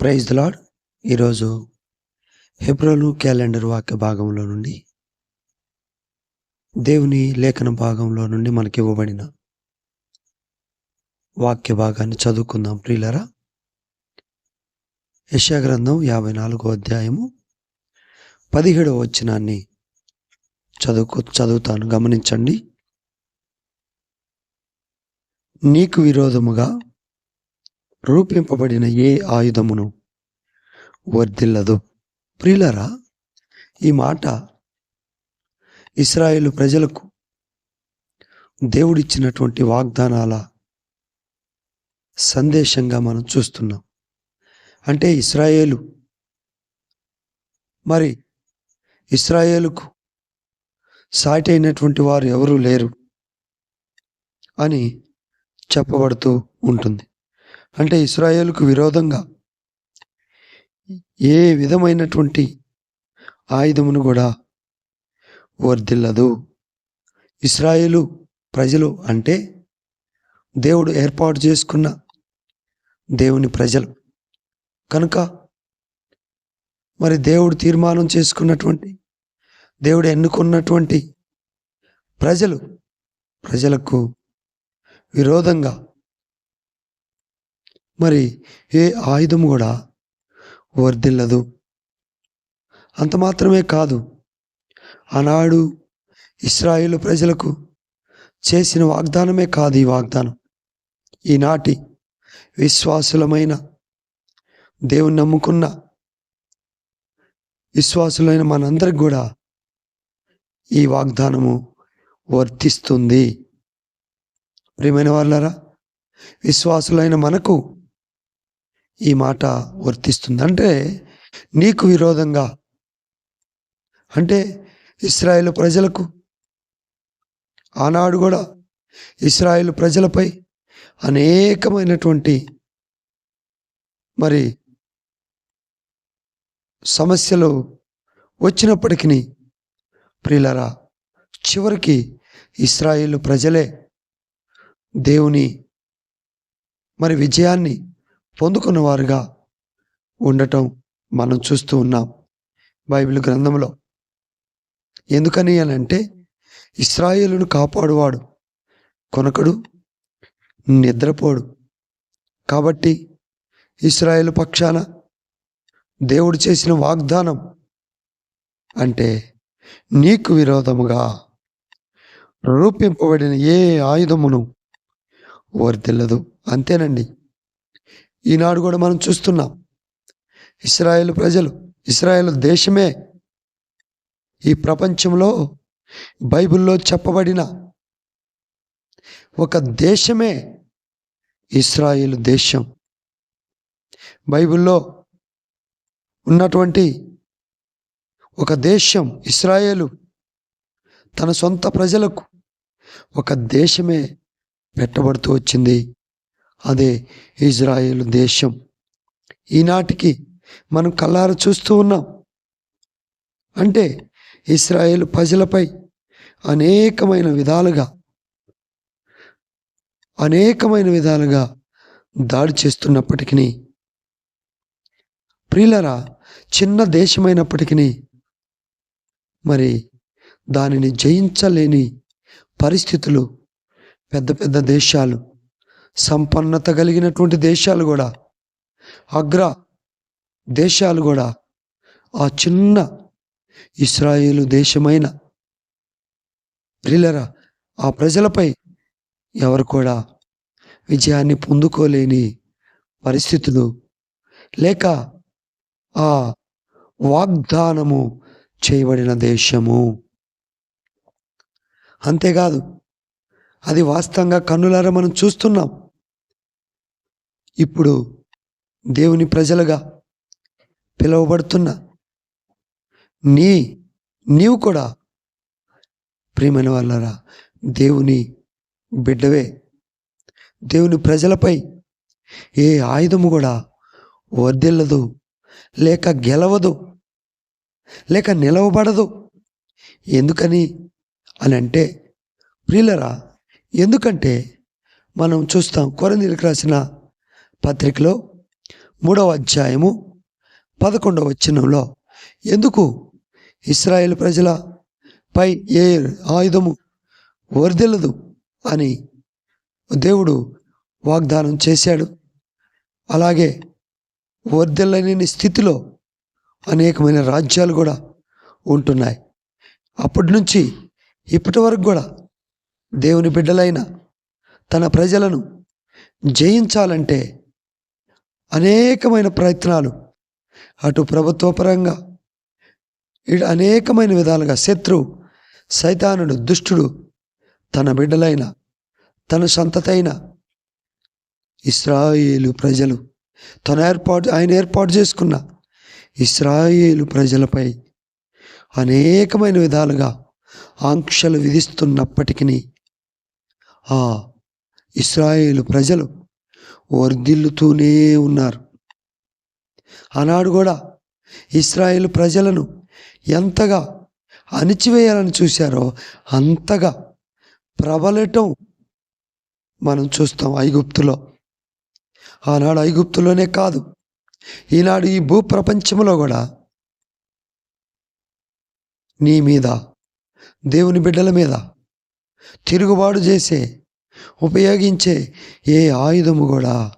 Praise lord ఈరోజు హెబ్రోలు calendar వాక్య భాగంలో నుండి దేవుని లేఖన భాగంలో నుండి మనకి ఇవ్వబడిన వాక్య భాగాన్ని చదువుకుందాం ప్రియులరా. యశాగ్రంథం యాభై నాలుగో అధ్యాయము పదిహేడవ వచనాన్ని చదువుకు చదువుతాను. గమనించండి. నీకు విరోధముగా రూపింపబడిన ఏ ఆయుధమును? వర్ధిల్లదు. ప్రియులరా ఈ మాట ఇస్రాయేల్ ప్రజలకు దేవుడిచ్చినటువంటి వాగ్దానాల సందేశంగా మనం చూస్తున్నాం. అంటే ఇస్రాయేలు మరి ఇస్రాయేలుకు సాటి అయినటువంటి వారు ఎవరూ లేరు అని చెప్పబడుతూ ఉంటుంది. అంటే ఇస్రాయేల్కు విరోధంగా ఏ విధమైనటువంటి ఆయుధమును కూడా వర్ధిల్లదు. ఇస్రాయేలు ప్రజలు అంటే దేవుడు ఏర్పాటు చేసుకున్న దేవుని ప్రజలు. కనుక మరి దేవుడు తీర్మానం చేసుకున్నటువంటి దేవుడు ఎన్నుకున్నటువంటి ప్రజలు ప్రజలకు విరోధంగా మరి ఏ ఆయుధం కూడా వర్ధిల్లదు. అంత మాత్రమే కాదు ఆనాడు ఇస్రాయేల్ ప్రజలకు చేసిన వాగ్దానమే కాదు ఈ వాగ్దానం. ఈనాటి విశ్వాసులమైన దేవుని నమ్ముకున్న విశ్వాసులైన మనందరికి కూడా ఈ వాగ్దానము వర్తిస్తుంది. ప్రియమైన వాళ్ళరా విశ్వాసులైన మనకు ఈ మాట వర్తిస్తుంది. అంటే నీకు విరోధంగా. అంటే ఇస్రాయేల్ ప్రజలకు ఆనాడు కూడా ఇస్రాయేల్ ప్రజలపై అనేకమైనటువంటి మరి సమస్యలు వచ్చినప్పటికీ ప్రియులరా చివరికి ఇస్రాయేల్ ప్రజలే దేవుని మరి విజయాన్ని పొందుకున్న వారుగా ఉండటం మనం చూస్తూ ఉన్నాం. బైబిల్ గ్రంథంలో ఎందుకని అని అంటే ఇస్రాయేలును కాపాడువాడు కొనకడు నిద్రపోడు. కాబట్టి ఇస్రాయేల్ పక్షాన దేవుడు చేసిన వాగ్దానం అంటే నీకు విరోధముగా రూపింపబడిన ఏ ఆయుధమును వర్తిల్లదు అంతేనండి. ఈనాడు కూడా మనం చూస్తున్నాం. ఇస్రాయేల్ ప్రజలు ఇస్రాయేల్ దేశమే ఈ ప్రపంచంలో బైబిల్లో చెప్పబడిన ఒక దేశమే ఇస్రాయేల్ దేశం. బైబిల్లో ఉన్నటువంటి ఒక దేశం ఇస్రాయేలు తన సొంత ప్రజలకు ఒక దేశమే పెట్టబడుతూ వచ్చింది. అదే ఇజ్రాయేల్ దేశం. ఈనాటికి మనం కళ్ళారు చూస్తూ ఉన్నాం. అంటే ఇస్రాయేల్ ప్రజలపై అనేకమైన విధాలుగా అనేకమైన విధాలుగా దాడి చేస్తున్నప్పటికీ ప్రియులరా చిన్న దేశమైనప్పటికీ మరి దానిని జయించలేని పరిస్థితులు పెద్ద పెద్ద దేశాలు సంపన్నత కలిగినటువంటి దేశాలు కూడా అగ్ర దేశాలు కూడా ఆ చిన్న ఇస్రాయేలు దేశమైన ప్రిలరా ఆ ప్రజలపై ఎవరు కూడా విజయాన్ని పొందుకోలేని పరిస్థితులు. లేక ఆ వాగ్దానము చేయబడిన దేశము. అంతేకాదు అది వాస్తవంగా కన్నులారా మనం చూస్తున్నాం. ఇప్పుడు దేవుని ప్రజలుగా పిలువబడుతున్న నీ నీవు కూడా ప్రియమైన వాళ్ళరా దేవుని బిడ్డవే. దేవుని ప్రజలపై ఏ ఆయుధము కూడా వర్దిల్లదు లేక గెలవదు లేక నిలవబడదు. ఎందుకని అని అంటే ప్రియులరా ఎందుకంటే మనం చూస్తాం కొరందీలకు రాసిన పత్రికలో మూడవ అధ్యాయము పదకొండవ వచనంలో ఎందుకు ఇస్రాయేల్ ప్రజల పై ఏ ఆయుధము వర్దిల్లదు అని దేవుడు వాగ్దానం చేశాడు. అలాగే వర్దిల్లలేని స్థితిలో అనేకమైన రాజ్యాలు కూడా ఉంటున్నాయి. అప్పటి నుంచి ఇప్పటి వరకు కూడా దేవుని బిడ్డలైన తన ప్రజలను జయించాలంటే అనేకమైన ప్రయత్నాలు. అటు ప్రభుత్వపరంగా ఇటు అనేకమైన విధాలుగా శత్రువు సైతానుడు దుష్టుడు తన బిడ్డలైన తన సంతతైన ఇస్రాయేలు ప్రజలు తన ఏర్పాటు ఆయన ఏర్పాటు చేసుకున్న ఇస్రాయేలు ప్రజలపై అనేకమైన విధాలుగా ఆంక్షలు విధిస్తున్నప్పటికీ ఆ ఇస్రాయేలు ప్రజలు వర్ధిల్లుతూనే ఉన్నారు. ఆనాడు కూడా ఇస్రాయేల్ ప్రజలను ఎంతగా అణిచివేయాలని చూశారో అంతగా ప్రబలటం మనం చూస్తాం ఐగుప్తులో. ఆనాడు ఐగుప్తులోనే కాదు ఈనాడు ఈ భూప్రపంచంలో కూడా నీ మీద దేవుని బిడ్డల మీద తిరుగుబాటు చేసే ఉపయోగించే ఏ ఆయుధము కూడా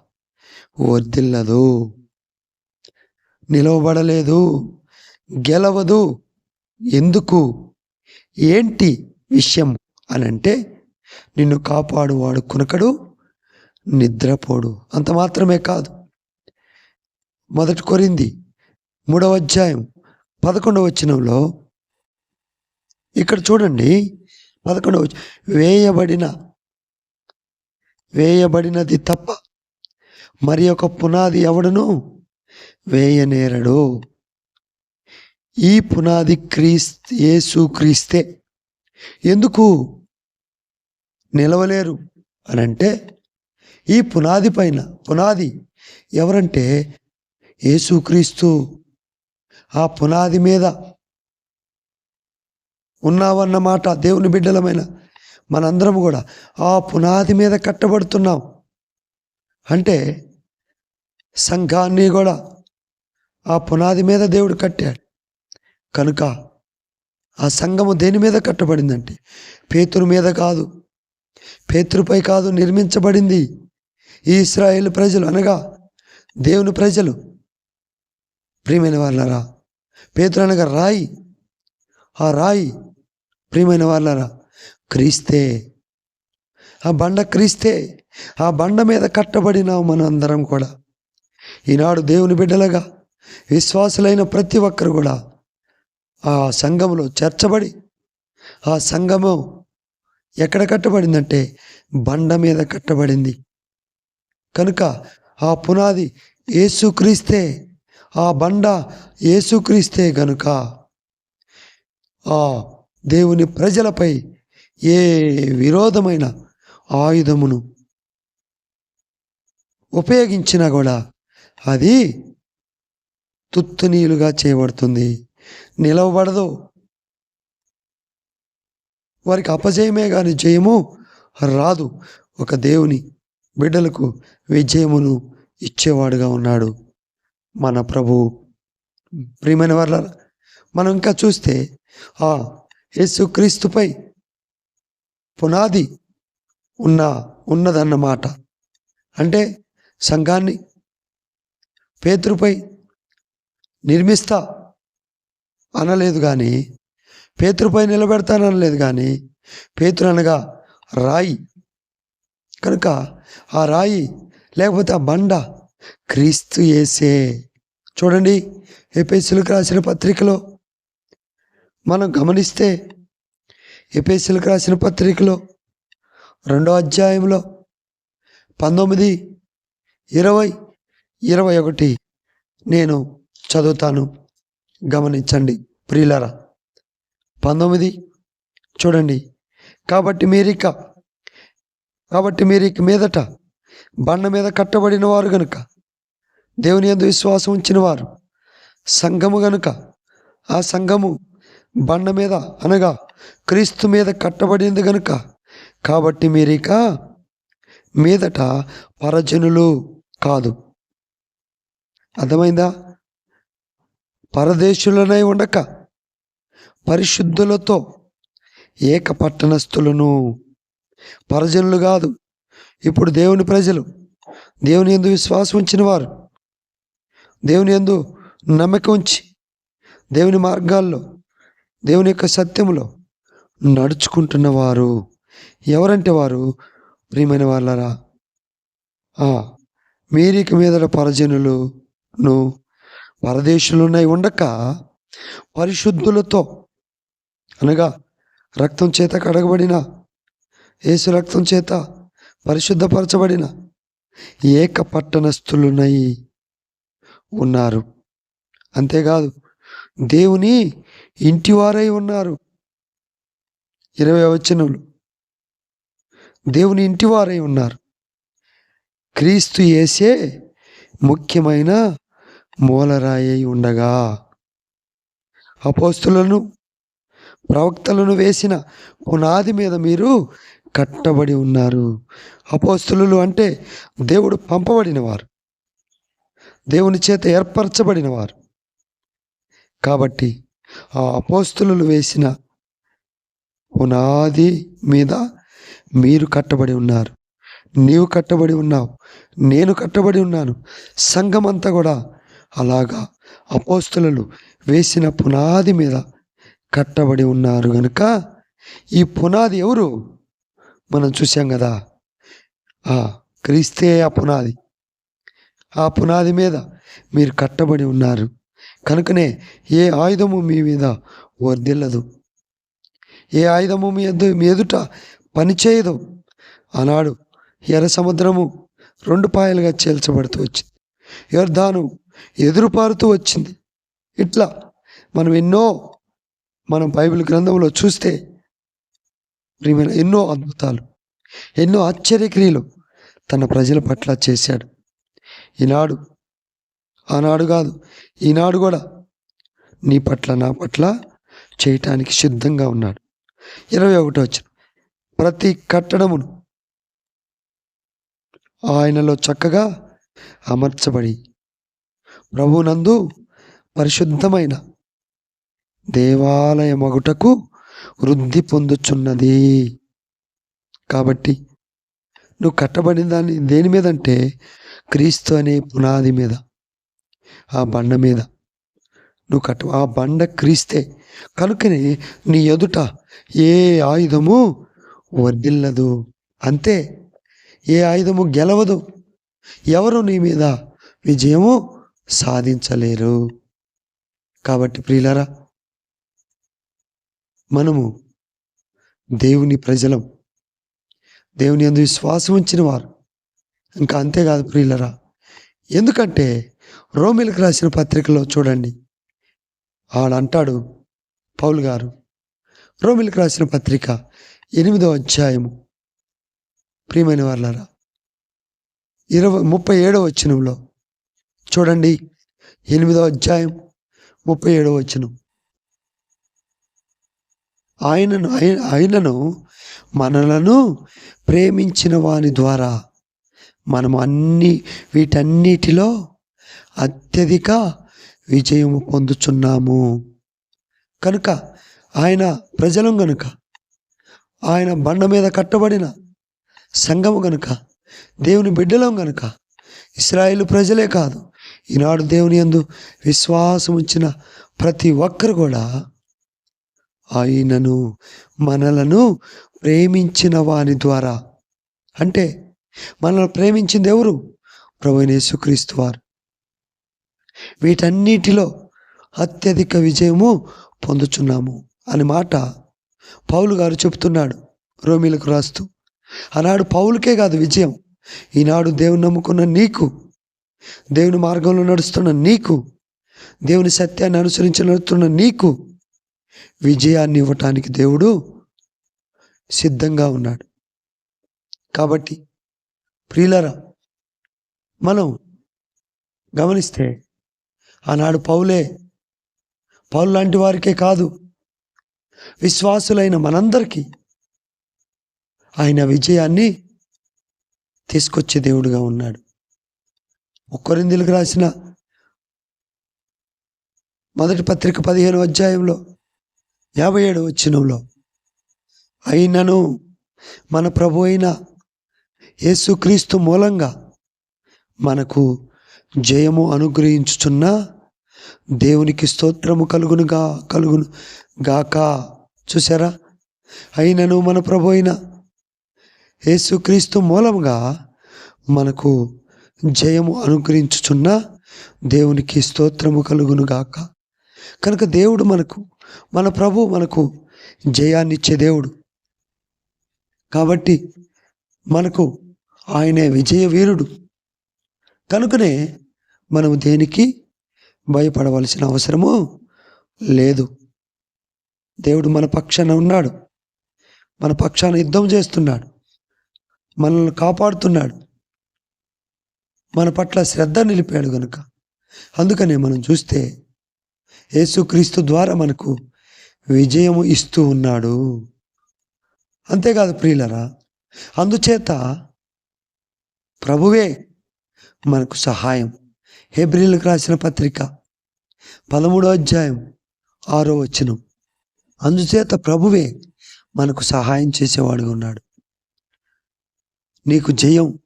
వర్దిల్లదు నిలవబడలేదు గెలవదు. ఎందుకు? ఏంటి విషయం అని అంటే నిన్ను కాపాడువాడు కునకడు నిద్రపోడు. అంత మాత్రమే కాదు. మొదటి కొరింది మూడవ అధ్యాయం పదకొండవ వచనంలో ఇక్కడ చూడండి పదకొండవ వేయబడిన వేయబడినది తప్ప మరి ఒక పునాది ఎవడను? వేయనేరడు. ఈ పునాది క్రీస్తు యేసు క్రీస్తే. ఎందుకు? నిలవలేరు అని అంటే ఈ పునాది పైన పునాది ఎవరంటే? యేసుక్రీస్తు ఆ పునాది మీద ఉన్నావన్నమాట దేవుని బిడ్డలమైన మనందరం కూడా ఆ పునాది మీద కట్టబడుతున్నాం. అంటే సంఘాన్ని కూడా ఆ పునాది మీద దేవుడు కట్టాడు. కనుక ఆ సంఘము దేని మీద కట్టబడిందంటే పేతురు మీద కాదు పేతురుపై కాదు నిర్మించబడింది. ఈ ఇస్రాయేల్ ప్రజలు అనగా దేవుని ప్రజలు. ప్రియమైన వాళ్ళరా పేతురు అనగా రాయి. ఆ రాయి ప్రియమైన వాళ్ళరా క్రీస్తే. ఆ బండ క్రీస్తే. ఆ బండ మీద కట్టబడినాం మనం అందరం కూడా. ఈనాడు దేవుని బిడ్డలుగా విశ్వాసులైన ప్రతి ఒక్కరు కూడా ఆ సంఘములో చేర్చబడి ఆ సంఘము ఎక్కడ కట్టబడిందంటే బండ మీద కట్టబడింది. కనుక ఆ పునాది ఏసుక్రీస్తే ఆ బండ ఏసుక్రీస్తే గనుక ఆ దేవుని ప్రజలపై ఏ విరోధమైన ఆయుధమును ఉపయోగించినా కూడా అది తుత్తునీలుగా చేయబడుతుంది. నిలవబడదు. వారికి అపజయమే కానీ జయము రాదు. ఒక దేవుని బిడ్డలకు విజయమును ఇచ్చేవాడుగా ఉన్నాడు. మన ప్రభు ప్రియమైన వాళ్ళ మనం ఇంకా చూస్తే ఆ యేసుక్రీస్తుపై పునాది ఉన్న ఉన్నదన్నమాట. అంటే సంఘాన్ని పేతురుపై నిర్మిస్తా అనలేదు కానీ పేతురుపై నిలబెడతాననలేదు కానీ పేతురు అనగా రాయి. కనుక ఆ రాయి లేకపోతే ఆ బండ క్రీస్తు ఏసే చూడండి ఎపేసులకు రాసిన పత్రికలో మనం గమనిస్తే ఎపిఎస్సీలకు రాసిన పత్రికలో రెండో అధ్యాయంలో పంతొమ్మిది ఇరవై ఇరవై ఒకటి నేను చదువుతాను. గమనించండి ప్రియులరా పంతొమ్మిది చూడండి. కాబట్టి మీరిక కాబట్టి మీరు ఇక మీదట బండ మీద కట్టబడిన వారు గనుక దేవుని యందు విశ్వాసం ఉంచిన వారు సంఘము గనుక ఆ సంఘము బండ మీద అనగా క్రీస్తు మీద కట్టబడింది గనుక. కాబట్టి మీరిక మీదట పరజనులు కాదు. అర్థమైందా? పరదేశులనై ఉండక పరిశుద్ధులతో ఏక పట్టణస్థులను. పరజనులు కాదు ఇప్పుడు దేవుని ప్రజలు దేవుని ఎందు విశ్వాసం ఉంచిన వారు దేవుని ఎందు నమ్మకం ఉంచి దేవుని మార్గాల్లో దేవుని యొక్క సత్యములో నడుచుకుంటున్న వారు ఎవరంటే వారు? ప్రియమైన వాళ్ళరా ఆ, మీరిక మీద పరజనులును పరదేశులున్నై ఉండక పరిశుద్ధులతో అనగా రక్తం చేత కడగబడిన యేసు రక్తం చేత పరిశుద్ధపరచబడిన ఏక పట్టణస్థులునై ఉన్నారు. అంతేకాదు దేవుని ఇంటివారై ఉన్నారు. ఇరవై వచనములు. దేవుని ఇంటివారై ఉన్నారు. క్రీస్తు యేసే ముఖ్యమైన మూలరాయి ఉండగా. అపోస్తులను ప్రవక్తలను వేసిన పునాది మీద మీరు కట్టబడి ఉన్నారు. అపోస్తులు అంటే దేవుడు పంపబడిన వారు దేవుని చేత ఏర్పరచబడిన వారు కాబట్టి ఆ అపోస్తులు వేసిన పునాది మీద మీరు కట్టబడి ఉన్నారు. నీవు కట్టబడి ఉన్నావు. నేను కట్టబడి ఉన్నాను. సంఘం అంతా కూడా అలాగా అపోస్తులు వేసిన పునాది మీద కట్టబడి ఉన్నారు కనుక ఈ పునాది ఎవరు? మనం చూసాం కదా. ఆ క్రీస్తే ఆ పునాది. ఆ పునాది మీద మీరు కట్టబడి ఉన్నారు. కనుకనే ఏ ఆయుధము మీ మీద వర్దిల్లదు ఏ ఆయుధము మీ ఎదు మీ ఎదుట పనిచేయదు ఆనాడు ఎర్ర సముద్రము రెండు పాయలుగా చేల్చబడుతూ వచ్చింది. యోర్ధాను ఎదురుపారుతూ వచ్చింది. ఇట్లా మనం ఎన్నో మనం బైబిల్ గ్రంథంలో చూస్తే ప్రియమైన ఎన్నో అద్భుతాలు ఎన్నో ఆశ్చర్యక్రియలు తన ప్రజల పట్ల చేశాడు. ఈనాడు ఆనాడు కాదు ఈనాడు కూడా నీ పట్ల నా పట్ల చేయటానికి సిద్ధంగా ఉన్నాడు. ఇరవై ఒకటో వచ్చిన ప్రతి కట్టడమును ఆయనలో చక్కగా అమర్చబడి ప్రభునందు పరిశుద్ధమైన దేవాలయమగుటకు వృద్ధి పొందుచున్నది. కాబట్టి నువ్వు కట్టబడిన దాన్ని దేని మీద అంటే క్రీస్తు అనే పునాది మీద ఆ బండ మీద. నువ్వు కట్ట ఆ బండ క్రీస్తే కనుకనే నీ ఎదుట ఏ ఆయుధము వర్దిల్లదు అంతే ఏ ఆయుధము గెలవదు. ఎవరు నీ మీద విజయము సాధించలేరు. కాబట్టి ప్రియులరా మనము దేవుని ప్రజలం. దేవుని అందు విశ్వాసం ఉంచిన వారు. ఇంకా అంతేకాదు ప్రియులరా ఎందుకంటే రోమిలకు రాసిన పత్రికలో చూడండి ఆడంటాడు పౌలు గారు రోమిలకు రాసిన పత్రిక ఎనిమిదో అధ్యాయము. ప్రియమైన వాళ్ళారా ఇరవై ముప్పై ఏడో వచనంలో చూడండి. ఎనిమిదో అధ్యాయం ముప్పై ఏడో వచనం. ఆయనను ఆయ- ఆయనను మనలను ప్రేమించిన వాని ద్వారా మనం అన్ని వీటన్నిటిలో అత్యధిక విజయము పొందుచున్నాము. కనుక ఆయన ప్రజలం గనుక ఆయన బండ మీద కట్టబడిన సంఘము గనుక దేవుని బిడ్డలం గనుక ఇస్రాయేల్ ప్రజలే కాదు ఈనాడు దేవుని యందు విశ్వాసం ఉంచిన ప్రతి ఒక్కరు కూడా ఆయనను మనలను ప్రేమించిన వాని ద్వారా. అంటే మనల్ని ప్రేమించింది ఎవరు? ప్రభునేసుక్రీస్తు వారు. వీటన్నిటిలో అత్యధిక విజయము పొందుచున్నాము అని మాట పౌలు గారు చెప్తున్నాడు రోమిలకు రాస్తూ. ఆనాడు పౌలుకే కాదు విజయం. ఈనాడు దేవుని నమ్ముకున్న నీకు దేవుని మార్గంలో నడుస్తున్న నీకు దేవుని సత్యాన్ని అనుసరించి నడుస్తున్న నీకు విజయాన్ని ఇవ్వటానికి దేవుడు సిద్ధంగా ఉన్నాడు. కాబట్టి ప్రియులరా మనం గమనిస్తే ఆనాడు పౌలే పౌలు లాంటి వారికే కాదు. విశ్వాసులైన మనందరికీ ఆయన విజయాన్ని తీసుకొచ్చే దేవుడుగా ఉన్నాడు. ఒక్కరిందులకు రాసిన మొదటి పత్రిక పదిహేను అధ్యాయంలో యాభై ఏడు వచ్చినంలో అయినను మన ప్రభు అయిన యేసుక్రీస్తు మూలంగా మనకు జయము అనుగ్రహించుచున్న దేవునికి స్తోత్రము కలుగునుగా కలుగును గాక. చూసారా అయినను మన ప్రభు అయిన యేసుక్రీస్తు మూలముగా మనకు జయము అనుగ్రహించుచున్న దేవునికి స్తోత్రము కలుగును గాక. కనుక దేవుడు మనకు మన ప్రభు మనకు జయాన్నిచ్చే దేవుడు. కాబట్టి మనకు ఆయనే విజయ వీరుడు కనుకనే మనము దేనికి భయపడవలసిన అవసరము లేదు. దేవుడు మన పక్షాన ఉన్నాడు. మన పక్షాన యుద్ధం చేస్తున్నాడు. మనల్ని కాపాడుతున్నాడు. మన పట్ల శ్రద్ధ నిలిపాడు గనుక. అందుకనే మనం చూస్తే యేసుక్రీస్తు ద్వారా మనకు విజయము ఇస్తూ ఉన్నాడు. అంతేకాదు ప్రియులరా అందుచేత ప్రభువే మనకు సహాయం. హెబ్రిల్కి రాసిన పత్రిక పదమూడో అధ్యాయం ఆరో వచనం. అందుచేత ప్రభువే మనకు సహాయం చేసేవాడుగా ఉన్నాడు. నీకు జయం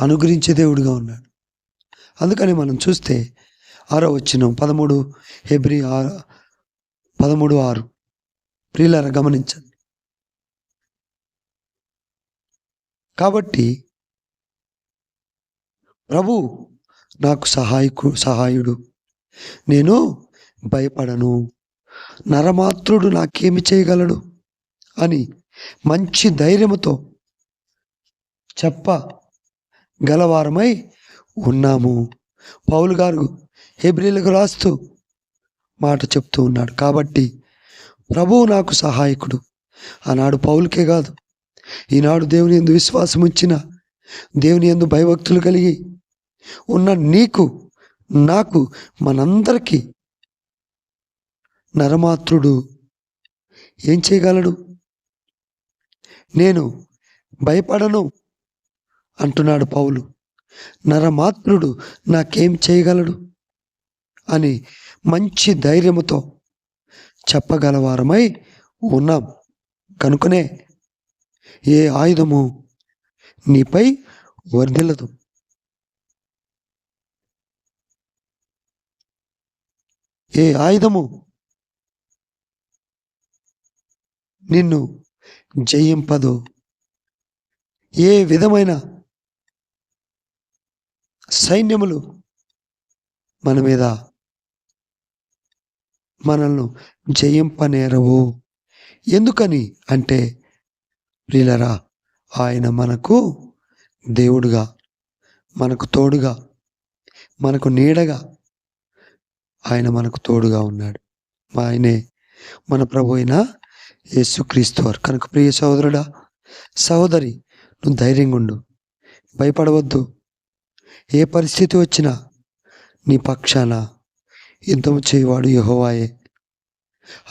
అనుగ్రహించే దేవుడిగా ఉన్నాడు. అందుకని మనం చూస్తే ఆరో వచ్చిన పదమూడు హెబ్రి ఆరు పదమూడు ఆరు. ప్రియులారా గమనించండి. కాబట్టి ప్రభు నాకు సహాయకు సహాయుడు. నేను భయపడను. నరమాత్రుడు నాకేమి చేయగలడు? అని మంచి ధైర్యముతో చెప్ప గలవారమై ఉన్నాము. పౌలు గారు హెబ్రిలకు రాస్తూ మాట చెప్తూ ఉన్నాడు. కాబట్టి ప్రభువు నాకు సహాయకుడు. ఆనాడు పౌలుకే కాదు ఈనాడు దేవుని ఎందు విశ్వాసం ఉంచిన దేవుని ఎందు భయభక్తులు కలిగి ఉన్న నీకు నాకు మనందరికీ నరమాత్రుడు ఏం చేయగలడు? నేను భయపడను అంటున్నాడు పౌలు. నరమాత్రుడు నాకేం చేయగలడు? అని మంచి ధైర్యముతో చెప్పగలవారమై ఉన్నాం. కనుకనే ఏ ఆయుధము నీపై వర్ధిల్లదు. ఏ ఆయుధము? నిన్ను జయింపదు. ఏ విధమైన సైన్యములు మన మీద మనల్ని జయింపనేరవు. ఎందుకని అంటే ప్రియులరా ఆయన మనకు దేవుడుగా మనకు తోడుగా మనకు నీడగా ఆయన మనకు తోడుగా ఉన్నాడు. ఆయనే మన ప్రభు అయిన యేసుక్రీస్తు వారు. కనుక ప్రియ సహోదరుడా సహోదరి నువ్వు ధైర్యంగా ఉండు. భయపడవద్దు. ఏ పరిస్థితి వచ్చినా నీ పక్షాన యుద్ధం చేయవాడు యహోవాయే.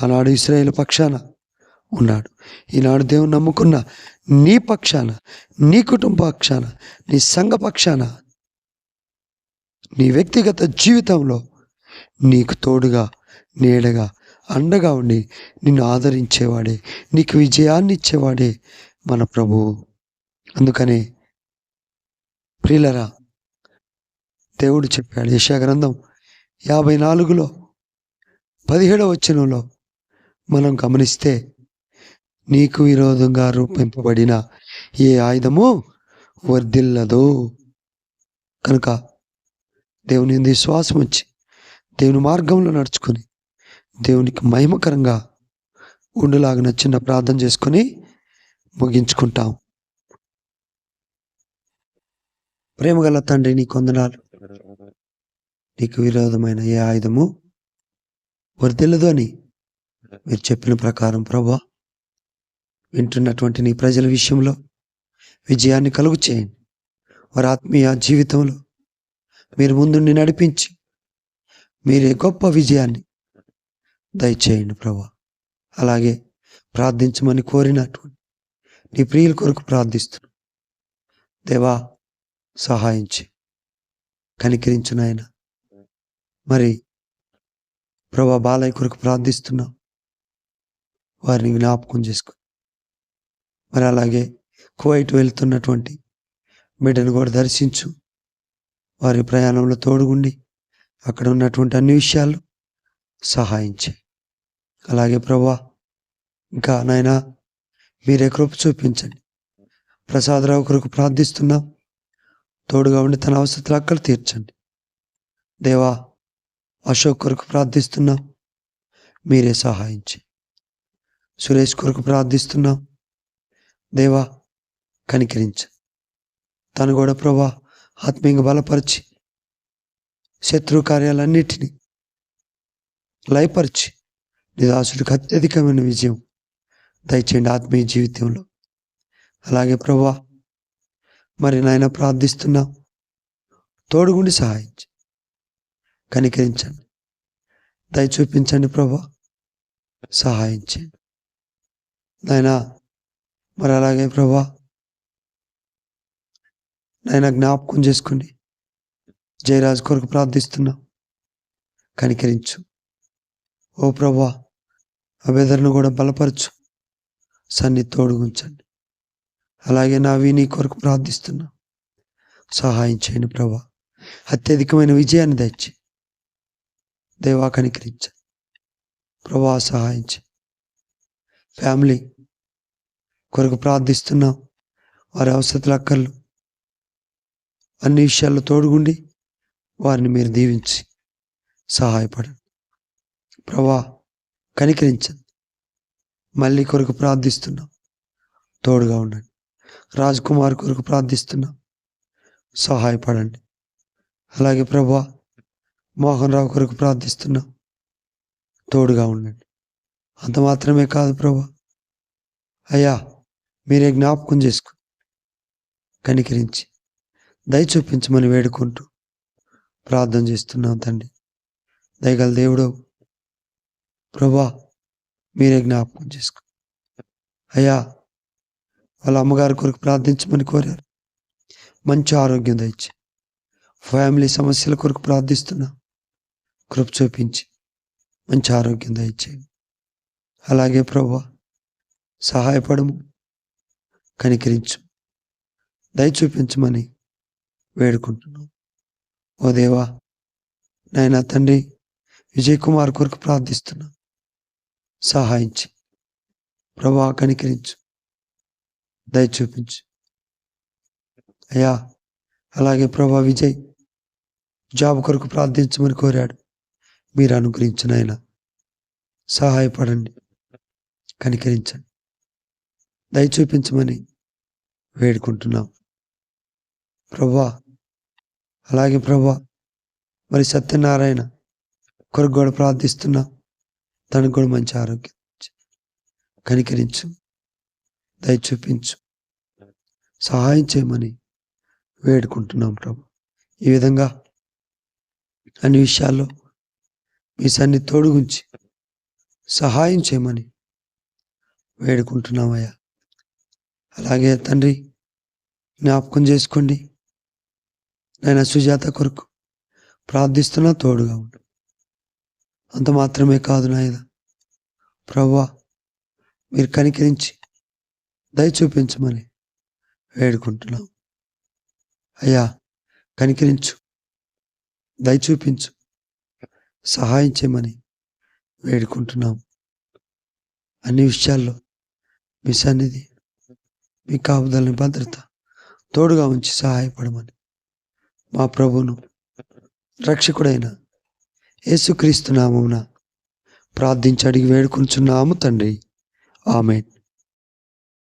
ఆనాడు ఇస్రాయేల్ పక్షాన ఉన్నాడు. ఈనాడు దేవుని నమ్ముకున్న నీ పక్షాన నీ కుటుంబ పక్షాన నీ సంఘ పక్షాన నీ వ్యక్తిగత జీవితంలో నీకు తోడుగా నీడగా అండగా ఉండి నిన్ను ఆదరించేవాడే నీకు విజయాన్ని ఇచ్చేవాడే మన ప్రభువు అందుకనే ప్రియులరా దేవుడు చెప్పాడు యశా గ్రంథం యాభై నాలుగులో పదిహేడవ వచనంలో మనం గమనిస్తే నీకు విరోధంగా రూపింపబడిన ఏ ఆయుధము వర్ధిల్లదు. కనుక దేవుని విశ్వాసం వచ్చి దేవుని మార్గంలో నడుచుకొని దేవునికి మహిమకరంగా ఉండులాగిన చిన్న ప్రార్థన చేసుకొని ముగించుకుంటాం. ప్రేమగల తండ్రి నీ కొందనాలు నీకు విరోధమైన ఏ ఆయుధము వర్ధిల్లదు అని మీరు చెప్పిన ప్రకారం ప్రభా వింటున్నటువంటి నీ ప్రజల విషయంలో విజయాన్ని కలుగు చేయండి. వారి ఆత్మీయ జీవితంలో మీరు ముందుండి నడిపించి మీరే గొప్ప విజయాన్ని దయచేయండి ప్రభా. అలాగే ప్రార్థించమని కోరినటువంటి నీ ప్రియుల కొరకు ప్రార్థిస్తున్నాను దేవా సహాయించి కనికరించు నాయన. మరి ప్రభా బాలయ్య కొరకు ప్రార్థిస్తున్నాం. వారిని జ్ఞాపకం చేసుకు మరి అలాగే కువైట్ వెళ్తున్నటువంటి బిడ్డను కూడా దర్శించు. వారి ప్రయాణంలో తోడుగుండి అక్కడ ఉన్నటువంటి అన్ని విషయాలు సహాయం చేయి అలాగే ప్రభా ఇంకా నాయన మీరే కృప చూపించండి. ప్రసాదరావు కొరకు ప్రార్థిస్తున్నాం. తోడుగా ఉండి తన అవసరాలు అక్కడ తీర్చండి. దేవా అశోక్ కొరకు ప్రార్థిస్తున్నాం. మీరే సహాయించి. సురేష్ కొరకు ప్రార్థిస్తున్నాం. దేవా కనికరించ. తను కూడా ప్రభా ఆత్మీయంగా బలపరిచి శత్రు కార్యాలన్నిటినీ లయపరిచి నిదాసుడికి అత్యధికమైన విజయం దయచేయండి ఆత్మీయ జీవితంలో. అలాగే ప్రభా మరి నాయన ప్రార్థిస్తున్నాం తోడుగుండి సహాయించి కనికరించండి. దయ చూపించండి ప్రభా సహాయించండి నాయన మరి అలాగే ప్రభా నాయన జ్ఞాపకం చేసుకోండి జయరాజ్ కొరకు ప్రార్థిస్తున్నాం. కనికరించు. ఓ ప్రభా అభ్యర్థను కూడా బలపరచు. సన్ని తోడుగుంచండి అలాగే నా విని కొరకు ప్రార్థిస్తున్నా. సహాయం చేయండి ప్రభా. అత్యధికమైన విజయాన్ని తెచ్చి దేవా కనికరించ. ప్రభా సహాయం ఫ్యామిలీ కొరకు ప్రార్థిస్తున్నాం. వారి అవసరతలు అక్కర్లు అన్ని విషయాల్లో తోడుగుండి వారిని మీరు దీవించి సహాయపడండి. ప్రభా కనికరించండి. మళ్ళీ కొరకు ప్రార్థిస్తున్నాం. తోడుగా ఉండండి. రాజ్ కుమార్ కొరకు ప్రార్థిస్తున్నాం. సహాయపడండి. అలాగే ప్రభా మోహన్ రావు కొరకు ప్రార్థిస్తున్నాం. తోడుగా ఉండండి. అంత మాత్రమే కాదు ప్రభా. అయ్యా మీరే జ్ఞాపకం చేసుకో కనికరించి దయ చూపించమని వేడుకుంటూ ప్రార్థన చేస్తున్నాం తండ్రి. దయగల దేవుడు ప్రభా మీరే జ్ఞాపకం చేసుకో. అయ్యా వాళ్ళ అమ్మగారి కొరకు ప్రార్థించమని కోరారు. మంచి ఆరోగ్యం దయచి. ఫ్యామిలీ సమస్యల కొరకు ప్రార్థిస్తున్నా. కృప చూపించి మంచి ఆరోగ్యం దయచేయండి అలాగే ప్రభా సహాయపడము కనికరించు దయ చూపించమని వేడుకుంటున్నాం. ఓ దేవా నాయన తండ్రి విజయ్ కుమార్ కొరకు ప్రార్థిస్తున్నా. సహాయించి. ప్రభా కనికరించు. దయ చూపించు. అయ్యా అలాగే ప్రభా విజయ్ జాబ్ కొరకు ప్రార్థించమని కోరాడు. మీరు అనుగ్రహించిన ఆయన సహాయపడండి. కనికరించండి. దయ చూపించమని వేడుకుంటున్నాం. ప్రభా అలాగే ప్రభా మరి సత్యనారాయణ కొరకు కూడా ప్రార్థిస్తున్నా తనకు కూడా మంచి ఆరోగ్యం కనికరించు దయ చూపించు సహాయం చేయమని వేడుకుంటున్నాం ప్రభు. ఈ విధంగా అన్ని విషయాల్లో మీ సన్ని తోడుగుంచి సహాయం చేయమని వేడుకుంటున్నామయ్యా అలాగే తండ్రి జ్ఞాపకం చేసుకోండి. నేను సుజాత కొరకు ప్రార్థిస్తున్నా తోడుగా ఉండు. అంత మాత్రమే కాదు నాయన. ప్రవ్వా మీరు కనికరించి దయ చూపించమని వేడుకుంటున్నాం. అయ్యా కనికరించు దయ చూపించు సహాయం చేయమని వేడుకుంటున్నాం. అన్ని విషయాల్లో మీ సన్నిధి మీ కాపుదలని భద్రత తోడుగా ఉంచి సహాయపడమని మా ప్రభును రక్షకుడైన యేసుక్రీస్తు నామమున ప్రార్థించి అడిగి వేడుకుంటున్నాము తండ్రి. ఆమెన్.